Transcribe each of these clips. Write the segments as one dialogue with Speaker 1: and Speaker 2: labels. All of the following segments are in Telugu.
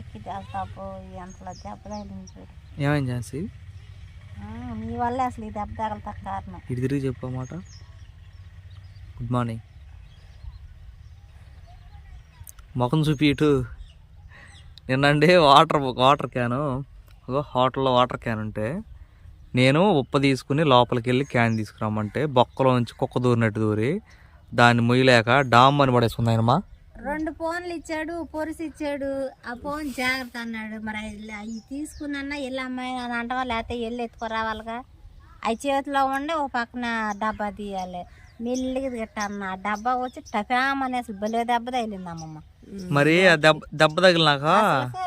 Speaker 1: ఎక్కి ఎంతలో తగిలింది చూడు.
Speaker 2: ఏమైంది ఝాన్సీ?
Speaker 1: మీ వల్లే అసలు ఈ దెబ్బ తగలతా కారణం.
Speaker 2: ఇటు తిరిగి చెప్పు అన్నమాట గుడ్ మార్నింగ్ ముఖం చూపి ఇటు. నిన్నండి వాటర్ వాటర్ క్యాను. ఒక హోటల్లో వాటర్ క్యాన్ ఉంటే నేను ఉప్ప తీసుకుని లోపలికి వెళ్ళి క్యాన్ తీసుకురామంటే బొక్కలో నుంచి కుక్క దూరినట్టు దూరి దాన్ని మొయ్యలేక డామ్ అని పడేసుకుంది ఆయనమా
Speaker 1: రెండు ఫోన్లు ఇచ్చాడు పొరుసు ఇచ్చాడు. ఆ ఫోన్ జాగ్రత్త అన్నాడు. మరి అవి తీసుకున్నా వెళ్ళి అమ్మాయి అని అంటావా? లేకపోతే వెళ్ళి ఎత్తుకురావాలిగా అవి చేతిలో ఉండి ఒక పక్కన డబ్బా తీయాలి. మెల్లిగా తిట్ట అన్న ఆ డబ్బా వచ్చి టపామని అసలు భలే దెబ్బ తగిలింది అమ్మమ్మ.
Speaker 2: మరి దెబ్బ దెబ్బ తగిలినాక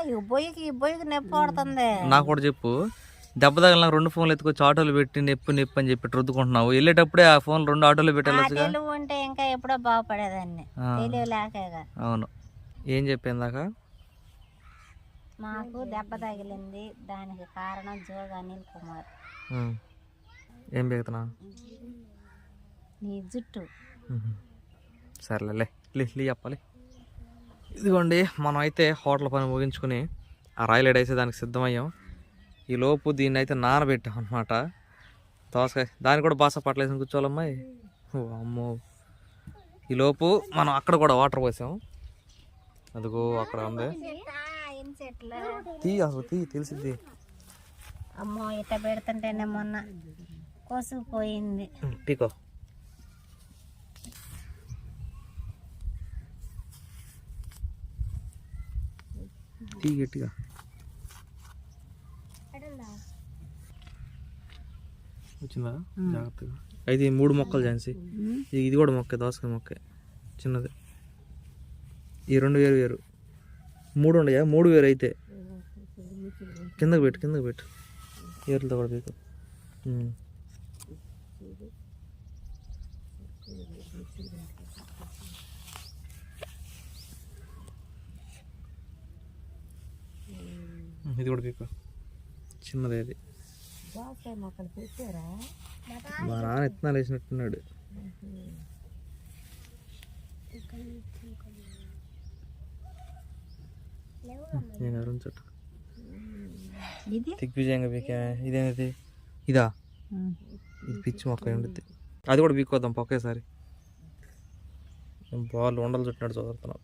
Speaker 1: ఈ బొయ్యికి ఈ బొయ్యికి నొప్పి పడుతుంది.
Speaker 2: నాకు కూడా చెప్పు. దెబ్బ తగిలినాక రెండు ఫోన్లు ఎత్తుకొచ్చి ఆటోలు పెట్టి నొప్పి నొప్పి అని చెప్పి రుద్దుకుంటున్నావు. వెళ్ళేటప్పుడే ఆ ఫోన్ రెండు ఆటోలు
Speaker 1: ఉంటే ఇంకా ఎప్పుడో బాగుపడేదాన్ని.
Speaker 2: ఆ.
Speaker 1: తెలివి లేకగా
Speaker 2: అవును. ఏం చెప్పిందాక
Speaker 1: మాకు దెబ్బ తగిలింది. దానికి కారణం జోగి అనిల్ కుమార్.
Speaker 2: ఏం పెడుతున్నా
Speaker 1: నీ జుట్టు.
Speaker 2: సర్లే లే లే లే చెప్పాలి. ఇదిగోండి మనం అయితే హోటల్ పని ముగించుకుని ఆ రాయల్ వేసే దానికి సిద్ధమయ్యాం. ఈ లోపు దీన్ని అయితే నానబెట్టాం అనమాట దోసకాయ. దాన్ని కూడా బాస పట్టలేసి కూర్చోవాలమ్మాయి? ఓ అమ్మో. ఈ లోపు మనం అక్కడ కూడా వాటర్ పోసాం. అదిగో అక్కడ ఉంది. తీ అసలు తీ తెలిసిద్ది.
Speaker 1: అమ్మో ఇట్ట పెడుతుంటేనే మొన్న కోసుకుపోయింది.
Speaker 2: పీకో. తీ గట్టిగా. వచ్చిందా? జాగ్రత్తగా. అయితే ఈ మూడు మొక్కలు ఝాన్సీ. ఇది- ఇది కూడా మొక్కే దోసకాయ మొక్కే. చిన్నది. ఈ రెండు వేరు వేరు. మూడు ఉండయా? మూడు వేరు అయితే. కిందకి పెట్టు కిందకి పెట్టు. ఏర్లతో కూడా. ఉమ్, ఇది కూడా పీకు. చిన్నది అది. మా నాన్న ఎత్తునాలు వేసినట్టున్నాడు నేను చుట్టూ దిగ్విజయంగా పీకా ఇదేంటి ఇదా? ఇది పిచ్చి మొక్క ఉండుద్ది. అది కూడా పీక్కోద్దాం ఒకేసారి. బాల్ ఉండలు చుట్టినట్టు చదువుతున్నాం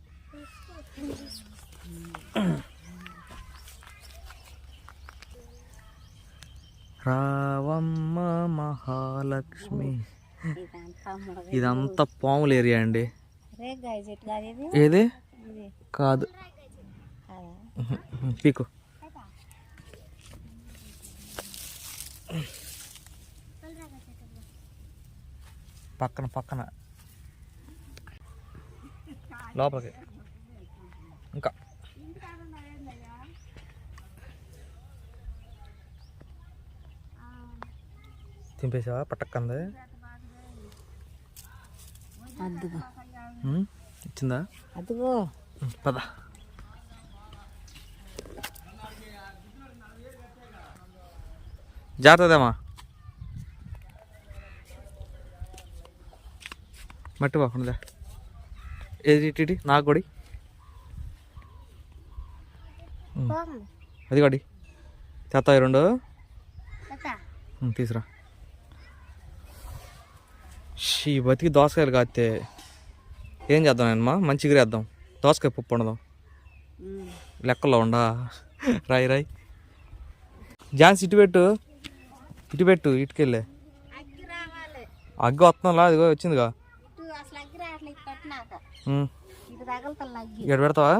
Speaker 2: రావమ్మ మహాలక్ష్మి.
Speaker 1: ఇదంతా
Speaker 2: పాముల ఏరియా అండి. ఏది? కాదా. పీకు. పక్కన పక్కన. లోపలికి ఇంకా తింపేసావా? పట్టక్కంది
Speaker 1: అద్దుగో
Speaker 2: ఇచ్చిందా?
Speaker 1: అదిగో
Speaker 2: పద. జాగ్రత్తదేమా? మట్టి పోకుండా ఏది ఇటు నాకు కొడి అది కొడి చేస్తాయి రెండు. తీసురా. షీ బతికి దోసకాయలు కాస్తే ఏం చేద్దాం నేనమ్మా మంచి ఎగిరేద్దాం దోసకాయ పప్పు వండదాం. లెక్కల్లో ఉండా? రాయి రాయి. జాన్స్ ఇటు పెట్టు. ఇటు పెట్టు ఇటుకెళ్ళే.
Speaker 1: అగ్గి
Speaker 2: వస్తుందా అదిగో వచ్చిందిగా. ఇక్కడ పెడతావా?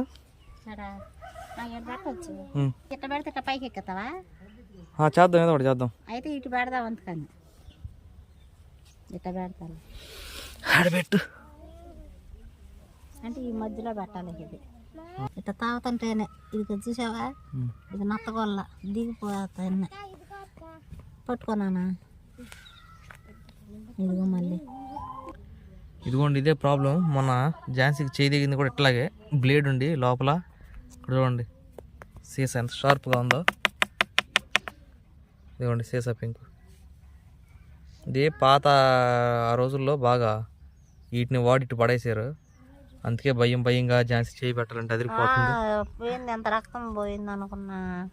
Speaker 2: చేద్దాం ఏదో ఒకటి చేద్దాం.
Speaker 1: అయితే ఇటు పెడదాం అందుకని ఇట్ట పెడతాను?
Speaker 2: ఆడబెట్టు
Speaker 1: అంటే ఈ మధ్యలో పెట్టాలి ఇది. ఇట్ట తాగుతుంటేనే. ఇది చూసావా? ఇది నత్తగొల్ల దిగిపోతాయి పట్టుకోనానా? ఇదిగో మళ్ళీ.
Speaker 2: ఇదిగోండి ఇదే ప్రాబ్లం మొన్న ఝాన్సీకి చేయి దిగింది కూడా ఇట్లాగే. బ్లేడ్ ఉండి లోపల. ఇక్కడ చూడండి. సీసా ఎంత షార్ప్గా ఉందో. ఇదిగోండి సీసా పింక్. ఇది పాత ఆ రోజుల్లో బాగా వీటిని వాడి ఇటు పడేసారు అందుకే భయం భయంగా ఝాన్సీ చేయి పెట్టాలంటే అదిరిపోతుంది.
Speaker 1: ఆ, పోయింది ఎంత రక్తం పోయింది అనుకున్నా.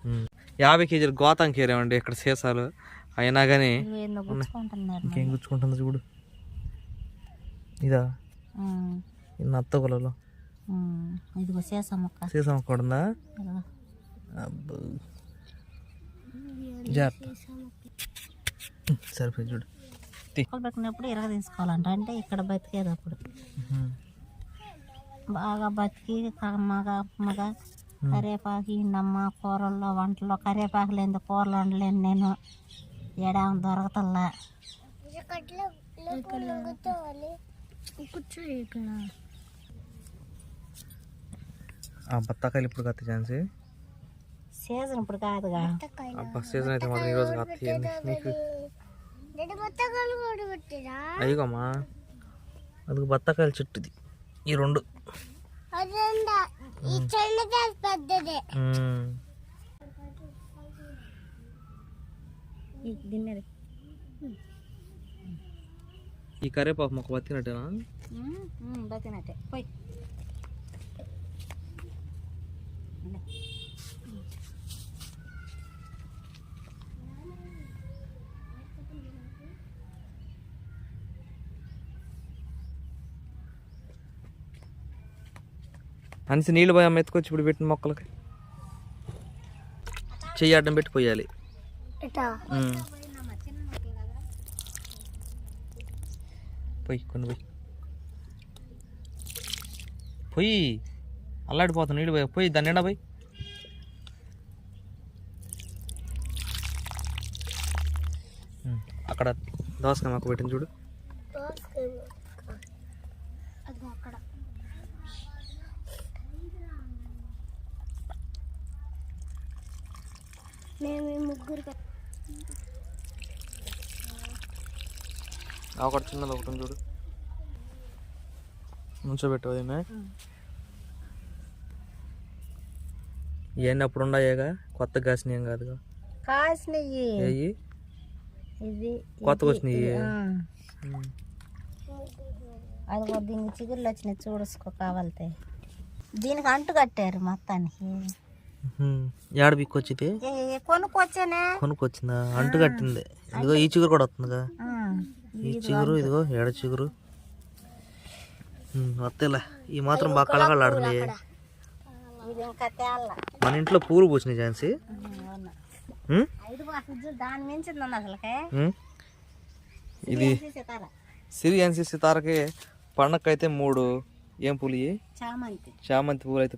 Speaker 2: యాభై కేజీలు గోతం కీరేమండి ఇక్కడ సీసాలు? అయినా కానీ
Speaker 1: ఏందో గుచ్చుకుంటున్నారు మరి.
Speaker 2: ఇంకేం గుచ్చుకుంటుంది చూడు. ఇదా.
Speaker 1: ఉమ్,
Speaker 2: నత్త
Speaker 1: ఉమ్, ఇదిగో చేసా మొక్క.
Speaker 2: సీసా ఉందా?
Speaker 1: ఇదిగో.
Speaker 2: అబ్బో. జాగ్రత్త. ఉమ్, సరిపోయింది చూడు.
Speaker 1: పెట్టినప్పుడు ఇరగ తీసుకోవాలంట. అంటే ఇక్కడ బతికేటప్పుడు
Speaker 2: ఉమ్.
Speaker 1: బాగా బతికి కమ్మగా అమ్మగా కరివేపాకు ఇండమ్మ కూరల్లో వంటల్లో కరివేపాకు లేని కూరలు వండలేను నేను? ఏడా దొరకతల్లా?
Speaker 2: బత్తాకాయలు ఇప్పుడు కత్తి ఝాన్సీ?
Speaker 1: సీజన్ ఇప్పుడు కాదుగా.
Speaker 2: సీజన్ అయితే మాత్రం ఈరోజు కత్తి. నీకు అయ్యగమ్మా అది బత్తాకాయల చెట్టుది. ఈ రెండు. ఈ కరేపాకు మొక్క బతికినట్టేనా
Speaker 1: బతినట్టే పోయి.
Speaker 2: అనిసి నీళ్ళు పోయి అమ్మ ఎత్తుకొచ్చి ఇప్పుడు పెట్టిన మొక్కలకి. చెయ్యి అడ్డం పెట్టి పోయాలి. పోయి కొన్ని పోయి. పోయి అల్లాడిపోతాను నీళ్ళు పోయి పోయి దాన్ని నిండా పోయి. అక్కడ దోసకాయ మొక్క పెట్టింది చూడు. ఆ ఒకటి చిన్నది ఒకటి చూడు. నుంచోబెట్టు వదినా ఇవన్నీ అప్పుడు ఉన్నాయేగా కొత్త కాసినాయి ఏం కాదుగా
Speaker 1: ఇది
Speaker 2: కొత్తగా వచ్చినాయి
Speaker 1: ఆ. అదిగో దీనికి చిగుర్లు వచ్చినాయి చూడుసుకో కావాలితే దీనికి అంటు కట్టారు మొత్తానికి.
Speaker 2: ఏడ బిక్కొచ్చితే
Speaker 1: కొనుక్కొచ్చానే.
Speaker 2: కొనుక్కొచ్చిందా? అంటు కట్టింది. ఇదిగో ఈ చిగురు కూడా వస్తుందిగా
Speaker 1: ఆ,
Speaker 2: ఈ చిగురు ఇదిగో ఏడ చిగురు? వస్తేలే ఈ మాత్రం బాగా కళకళలాడుతుంది మన ఇంట్లో పూలు
Speaker 1: అసలుకే.
Speaker 2: ఉమ్? ఇది సిరి ఝాన్సీ సితారకి పండగకైతే మూడు ఏం పూలు
Speaker 1: చామంతి.
Speaker 2: చామంతి పూలు అయితే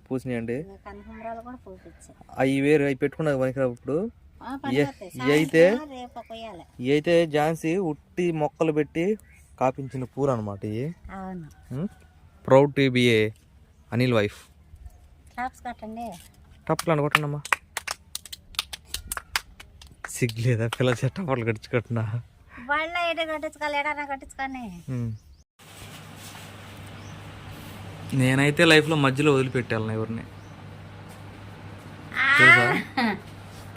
Speaker 1: కూడా పూపించా
Speaker 2: అవి వేరు అవి పెట్టుకున్నది పనికిరావు ఇప్పుడు అయితే అయితే? ఝాన్సీ ఉట్టి మొక్కలు పెట్టి కాపించిన పూలు అనమాట ఇవి proud to be a Anil wife
Speaker 1: claps కట్టండి.
Speaker 2: టప్పులు కొట్టండమ్మా సిగ్గులేదా పిల్ల చెట్టపట్లు గడుచుకుంటున్నా
Speaker 1: వాళ్ళ కట్టించుకోవాలి ఎడనా కట్టించుకొని
Speaker 2: నేనైతే లైఫ్లో మధ్యలో వదిలిపెట్టాను ఎవరిని.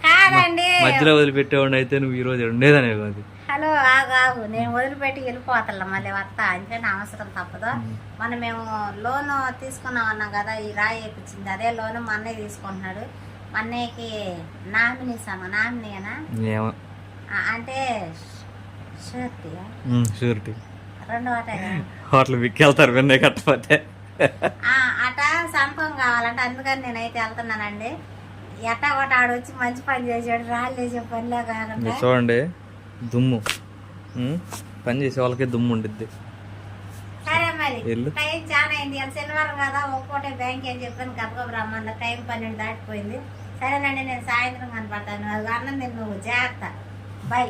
Speaker 1: కాదండి.
Speaker 2: మధ్యలో వదిలిపెట్టేవాడిని అయితే నువ్వు ఈరోజు ఉండేదనే కాదు
Speaker 1: హలో ఆగు ఆగు. నేను వదిలిపెట్టి వెళ్ళిపోతాను మళ్ళీ వస్తా అందుకని అవసరం తప్పదు. మనం మేము లోన్ తీసుకున్నాం అన్నాం కదా ఈ రాయి వేయించింది. అదే లోన్ మా అన్నయ్య తీసుకుంటున్నాడు. మా అన్నయ్యకి నామినీ సమ? నామినీనా అంటే షూర్టీ
Speaker 2: షూరిటీ.
Speaker 1: రెండు వాటే?
Speaker 2: హోటల్ విక్కెళ్తారు వెన్నయ్య కట్టపోతే.
Speaker 1: ఆ, అట సంపం కావాలంటే అందుకని నేనైతే వెళ్తున్నానండి. ఎట్టా ఒకటి ఆడు వచ్చి మంచి పని చేసాడు రాళ్ళు వేసే పనిలే కాకుండా
Speaker 2: చూడండి దుమ్ము. పని చేసే వాళ్ళకి దుమ్ము ఉండిద్ది.
Speaker 1: సరే మరి. టైం చాలా అయింది. శనివారం కదా ఒక్కోటే బ్యాంక్ అని చెప్పాను గబగబ రమ్మన్న టైం పన్నెండు దాటిపోయింది. సరేనండి నేను సాయంత్రం కనపడతాను. అది అన్నం నేను నువ్వు. జాగ్రత్త. బై.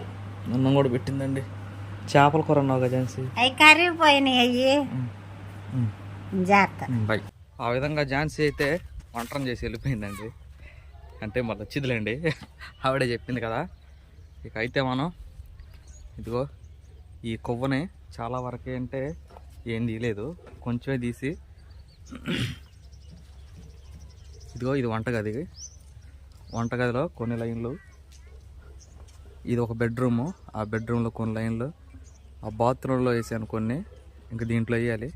Speaker 2: అన్నం కూడా పెట్టిందండి. చేపల కూర అన్నావు కదా
Speaker 1: అవి కరిగిపోయినాయి అయ్యి. జాగ్రత్త.
Speaker 2: బై. ఆ విధంగా ఝాన్సీ అయితే వంటరం చేసి వెళ్ళిపోయిందండి. అంటే మళ్ళీ వచ్చిందిలేండి ఆవిడే చెప్పింది కదా. ఇక అయితే మనం ఇదిగో ఈ కొవ్వని చాలా వరకే అంటే ఏం తీయలేదు. కొంచెమే తీసి ఇదిగో ఇది వంటగది వంటగదిలో కొన్ని లైన్లు. ఇది ఒక బెడ్రూము. ఆ బెడ్రూమ్లో కొన్ని లైన్లు. ఆ బాత్రూంలో వేసాను కొన్ని. ఇంకా దీంట్లో వేయాలి.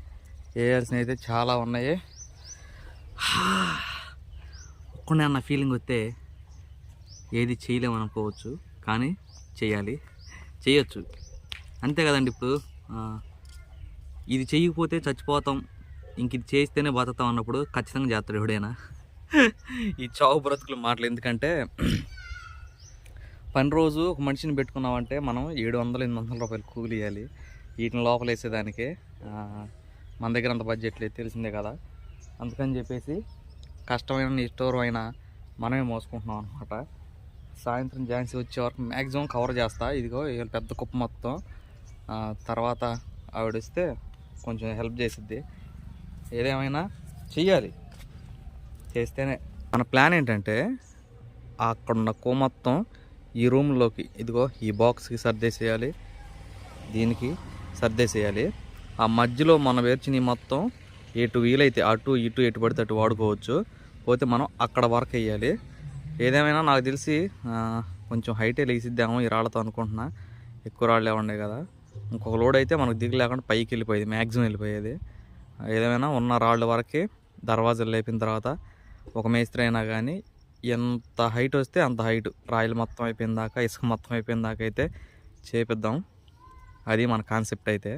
Speaker 2: వేయాల్సినవి అయితే చాలా ఉన్నాయి. ఒక్కనే అన్న ఫీలింగ్ వస్తే ఏది చేయలేము అనుకోవచ్చు కానీ చేయాలి. చేయొచ్చు. అంతే కదండి ఇప్పుడు ఇది చేయకపోతే చచ్చిపోతాం ఇంక ఇది చేస్తేనే బతుకుతాం అన్నప్పుడు ఖచ్చితంగా చేస్తాడు ఎవడైనా. ఈ చావు బ్రతుకులు మాటలు ఎందుకంటే పని రోజు ఒక మనిషిని పెట్టుకున్నామంటే మనం ఏడు వందలు ఎనిమిది వందల రూపాయలు కూలి ఇవ్వాలి వీటిని లోపల వేసేదానికి మన దగ్గర అంత బడ్జెట్ లేదు తెలిసిందే కదా. అందుకని చెప్పేసి కష్టమైన నిష్ఠూరమైన మనమే మోసుకుంటున్నాం అనమాట సాయంత్రం ఝాన్సీ వచ్చే వరకు మ్యాక్సిమం కవర్ చేస్తా. ఇదిగో ఈ పెద్ద కుప్ప మొత్తం. తర్వాత ఆవిడిస్తే కొంచెం హెల్ప్ చేసిద్ది. ఏదేమైనా చెయ్యాలి. చేస్తేనే. మన ప్లాన్ ఏంటంటే అక్కడ ఉన్న కో మొత్తం ఈ రూమ్లోకి ఇదిగో ఈ బాక్స్కి సర్దేసేయాలి. దీనికి సర్దేసేయాలి. ఆ మధ్యలో మన వేర్చిని మొత్తం ఎటు వీలైతే అటు ఇటు ఎటు పడితే అటు వాడుకోవచ్చు. పోతే మనం అక్కడ వర్క్ వేయాలి. ఏదేమైనా నాకు తెలిసి కొంచెం హైటే లేసిద్దాము ఈ రాళ్ళతో అనుకుంటున్నా. ఎక్కువ రాళ్ళు ఉండే కదా. ఇంకొక లోడ్ అయితే మనకు దిగు లేకుండా పైకి వెళ్ళిపోయేది మ్యాక్సిమం వెళ్ళిపోయేది. ఏదేమైనా ఉన్న రాళ్ళ వరకే దర్వాజాలు లేపిన తర్వాత ఒక మేస్త్రి అయినా కానీ ఎంత హైట్ వస్తే అంత హైట్. రాయలు మొత్తం అయిపోయిన దాకా ఇసుక మొత్తం అయిపోయిన దాకా అయితే చేపిద్దాం. అది మన కాన్సెప్ట్ అయితే.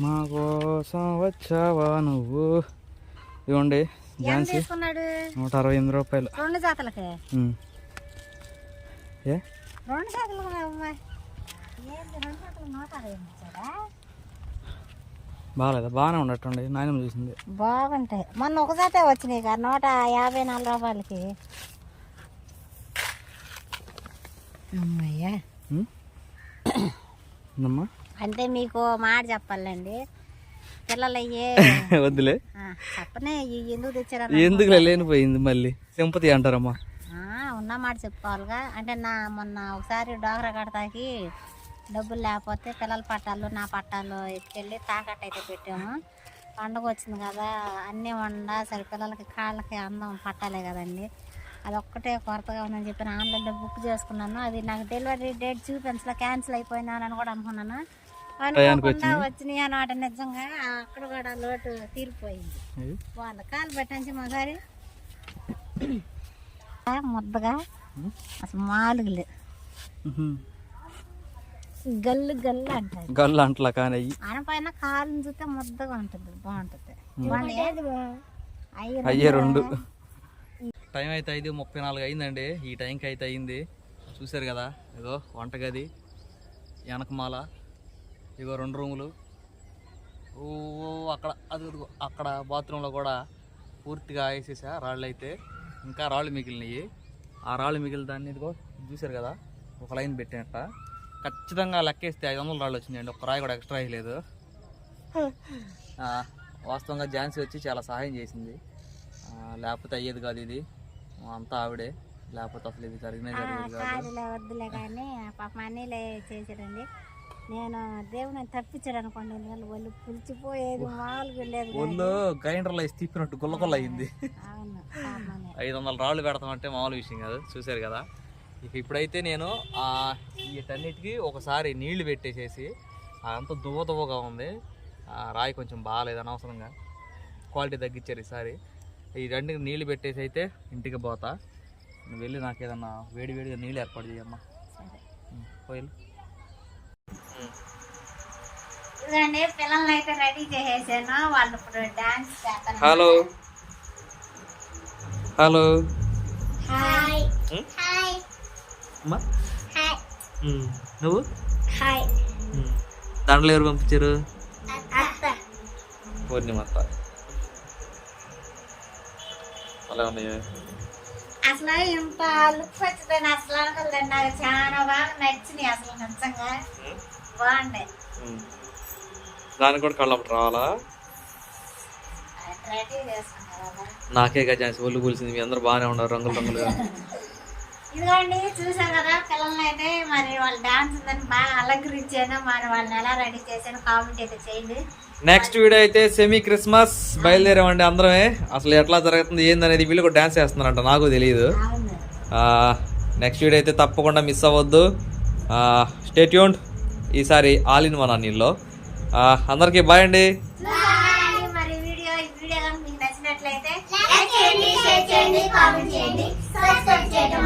Speaker 2: మా కోసం వచ్చావా నువ్వు? ఇవ్వండి ఝాన్సీ.
Speaker 1: తీసుకున్నాడు?
Speaker 2: నూట అరవై ఎనిమిది రూపాయలు.
Speaker 1: రెండు జాతలకే.
Speaker 2: ఏ? బాగాలేదా? బాగానే ఉన్నట్టుండి. నాయనమ్మ చూసింది.
Speaker 1: బాగుంటాయి. మొన్న ఒక జాతే వచ్చినాయి కదా నూట యాభై నాలుగు రూపాయలకి. అమ్మయ్యా. అంటే మీకు మాట చెప్పాలండి. పిల్లలు అయ్యే
Speaker 2: వద్దులే.
Speaker 1: చెప్పనే ఎందుకు తెచ్చారని
Speaker 2: ఎందుకులే లేనిపోయింది మళ్ళీ. సింపతి అంటారమ్మా.
Speaker 1: ఆ, ఉన్న మాట చెప్పుకోవాలిగా. అంటే నా మొన్న ఒకసారి డోగరా కడతాకి డబ్బులు లేకపోతే పిల్లల పట్టాలు నా పట్టాలు ఎత్తుకెళ్ళి తాకట్టు అయితే పెట్టాము. పండుగ వచ్చింది కదా అన్నీ వండ సరే పిల్లలకి కాళ్ళకి అందం పట్టాలే కదండి. అది ఒక్కటే కొరతగా ఉందని చెప్పి నేను ఆన్లైన్లో బుక్ చేసుకున్నాను. అది నాకు డెలివరీ డేట్ చూపించలే క్యాన్సిల్ అయిపోయినానని కూడా అనుకున్నాను. అనుకోకుండా వచ్చినాయి అన్నమాట నిజంగా. అక్కడ కూడా లోటు తీరిపోయింది. వాళ్ళ కాలు పెట్టంచి మాసారి ముద్దగా అసలు మాలుగులు. గల్లు గల్లు అంటారు.
Speaker 2: గల్లు అంటలా కానీ అయ్యి.
Speaker 1: ఆయన పైన కాలు చూస్తే ముద్దగా ఉంటుంది బాగుంటుంది. అయ్యే
Speaker 2: రెండు. టైం అయితే ఐదు ముప్పై నాలుగు అయిందండి. ఈ టైంకి అయితే అయింది. చూశారు కదా? ఇగో వంటగది వెనకమాల ఇగో రెండు రూములు. ఓ అక్కడ అది ఇదిగో అక్కడ బాత్రూంలో కూడా పూర్తిగా వేసేసా రాళ్ళు అయితే ఇంకా రాళ్ళు మిగిలినాయి. ఆ రాళ్ళు మిగిలిన దాన్ని ఇదిగో చూశారు కదా? ఒక లైన్ పెట్టినట్ట. ఖచ్చితంగా లెక్కేస్తే ఐదు వందల రాళ్ళు వచ్చిందండి ఒక రాయి కూడా ఎక్స్ట్రా వేయలేదు. వాస్తవంగా ఝాన్సీ వచ్చి చాలా సహాయం చేసింది. లేకపోతే అయ్యేది కాదు ఇది. అంతా ఆవిడే. లేకపోతే అసలు ఇది జరిగినది జరిగేది కాదు.
Speaker 1: కాలులే వద్దులే కానీ పాప అన్నీలే చేసాడండి నేను దేవుని తప్పించాడు అనుకోండి ఎందుకంటే ఒళ్ళు పులిచిపోయేది మామూలుగా లేదు
Speaker 2: ఒళ్ళు గ్రైండర్లో వేసి తిప్పినట్టు గుల్ల గుల్ల అయింది.
Speaker 1: అవును.
Speaker 2: ఐదు వందల రాళ్ళు పెడతామంటే మామూలు విషయం కాదు చూశారు కదా. ఇక ఇప్పుడైతే నేను ఆ వీటన్నిటికీ ఒకసారి నీళ్ళు పెట్టేసేసి అంత దువ్వ దువ్వగా ఉంది. ఆ రాయి కొంచెం బాగాలేదు అనవసరంగా. క్వాలిటీ తగ్గించారు ఈసారి. ఈ రెండుకి నీళ్ళు పెట్టేసి అయితే ఇంటికి పోతా. నువ్వు వెళ్ళి నాకు ఏదన్నా వేడి వేడిగా నీళ్ళు ఏర్పాటు చేయమ్మా. పోయి హలో. హలో. నువ్వు. దాంట్లో ఎవరు పంపించారు? పూర్ణిమ అలా ఉన్నాయి?
Speaker 1: అసలు ఇంత లుక్ వచ్చిందని అసలు అనుకోలేదు నాకు చాలా బాగా నచ్చినాయి అసలు నిజంగా. బాగుండే
Speaker 2: దానికి కూడా కళ్ళప్పుడు రావాలా? నాకే గజాన్స్ ఒళ్ళు కూల్సింది. మీ అందరూ బాగానే ఉన్నారు రంగులు రంగులుగా.
Speaker 1: ఇదిగోండి చూసాం కదా పిల్లల్ని అయితే. మరి వాళ్ళ డాన్స్ ఉందని బాగా అలంకరించాను. మరి వాళ్ళని ఎలా రెడీ చేశాను కామెంట్ అయితే చేయండి.
Speaker 2: నెక్స్ట్ వీడియో అయితే సెమీ క్రిస్మస్ బయలుదేరామండి అందరమే. అసలు ఎట్లా జరుగుతుంది ఏందనేది వీళ్ళు కూడా డాన్స్ చేస్తున్నారంట నాకు తెలియదు నెక్స్ట్ వీడియో అయితే తప్పకుండా మిస్ అవ్వద్దు. స్టేట్యూన్ ఈసారి ఆల్ ఇన్ వన్ అందరికీ బాయ్ అండి.
Speaker 1: చేయండి కామెంట్ చేయండి సబ్స్క్రైబ్ చేయడం